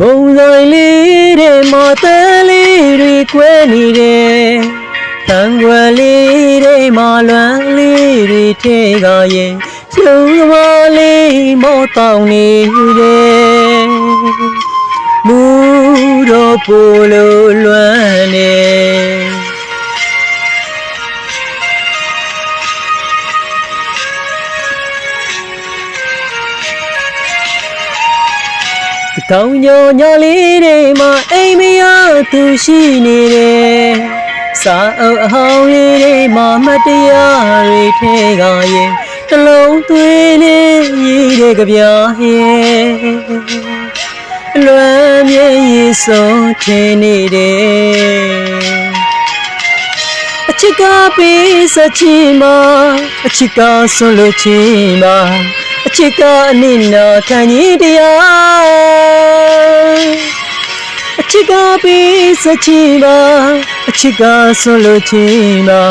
ဘုံဆိုင်လေးတဲ့မော်တယ်လေးတွေကွဲနေတယ်တန်ွယ်လေးတဲ့မာလွမ်းလေးတွေထဲကရဲ့ရုံသမားလေးမောတောင်းနေတယ်မူတော့ပိုလိုလွမ်းနေ တောင်ညိုညလေးတွေမှာအိမ်မရသူရှိနေတယ်စာအုပ်အဟောင်းလေးတွေမှာမတ်တရားတွေထဲကရင်တလုံးသွေးနဲ့ရည်တဲ့ကြပြားရဲ့လွမ်းမြေရီဆုံးထင်းနေတယ်အချစ်ကပေးစချီမှာအချစ်ကဆွလို့ချီမှာ အချစ်ကအနစ်နာခံကြီးတရားအချစ်ကပေးစချီမှာအချစ်ကဆွလို့ချီမှာ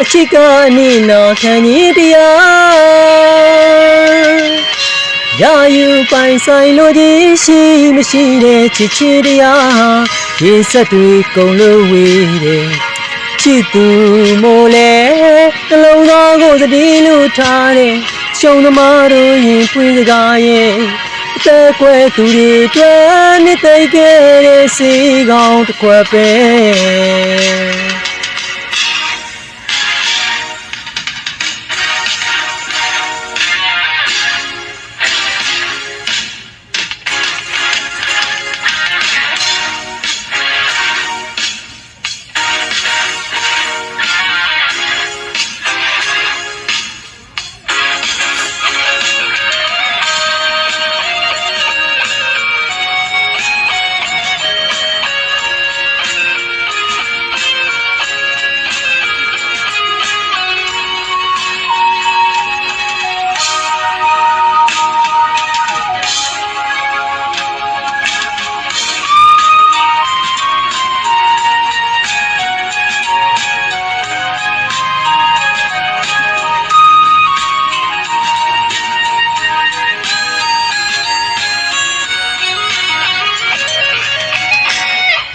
အချစ်ကအနစ်နာခံကြီးတရားရာယူပိုင်ဆိုင်လို့ကြီးရှိမရှိတဲ့ချစ်ချစ်တရားရေဆက်တွေကုန်လို့ဝေးတယ်ချစ်သူမို့လဲနှလုံးသားကိုသတိလို့ထားတယ် ရှုံးသမားတို့ရင်ဖွင့်စကားရဲ့အသက်ကွယ်သူတွေအတွက်နှစ်သိမ့်ခဲ့တဲ့စီကောင်းတစ်ခွက်ပဲ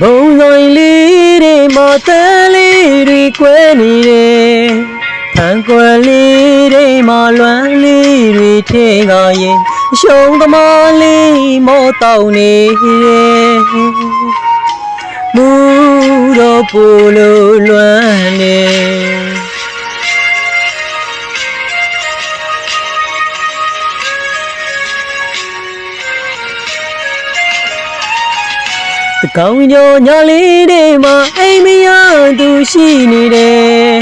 ဘုံဆိုင်လေးတွေမှာတဲလေးတွေကွဲနေတယ်ဖန်ကွယ်လေးတွေမှာလွမ်းလေးတွေထဲကရင်အရှုံးသမားလေးမောတောင်းနေတယ်မူတော့ပူလို့လွမ်းနေ တကောင်းညိုညလေးတွေမှာအိမ်မရသူရှိနေတယ်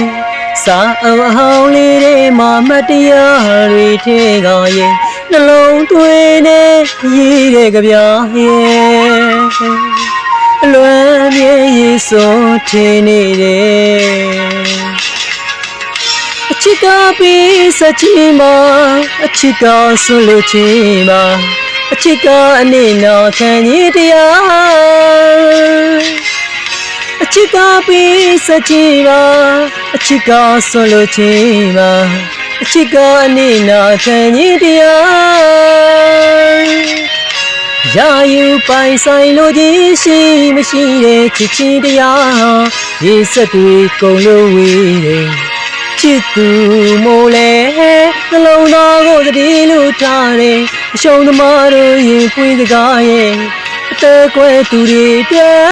စာအုပ်အဟောင်းလေးတွေမှာမတ်တရားတွေထဲကရင်နှလုံးသွေးနဲ့ရည်တဲ့ကြပြားရဲ့အလွမ်းမြေရီစိုးထင်းနေတယ်အချစ်ကပေးစချီမှာအချစ်ကဆွလို့ချီမှာ အချစ်ကအနစ်နာခံကြီးတရားအချစ်ကပေးစချီမှာအချစ်ကဆွလို့ချီမှာအချစ်ကအနစ်နာခံကြီးတရားရာယူပိုင်ဆိုင်လို့ကြီးရှိမရှိတဲ့ချစ်ချင်းတရားရေစက်တွေကုန်လို့ဝေးတယ်ချစ်သူမို့လဲ နှလုံးသားကိုသတိလို့ထားတယ်အရှုံးသမားတို့ရင်ဖွင့်စကားရဲ့အသက်ကွယ်သူတွေအတွက်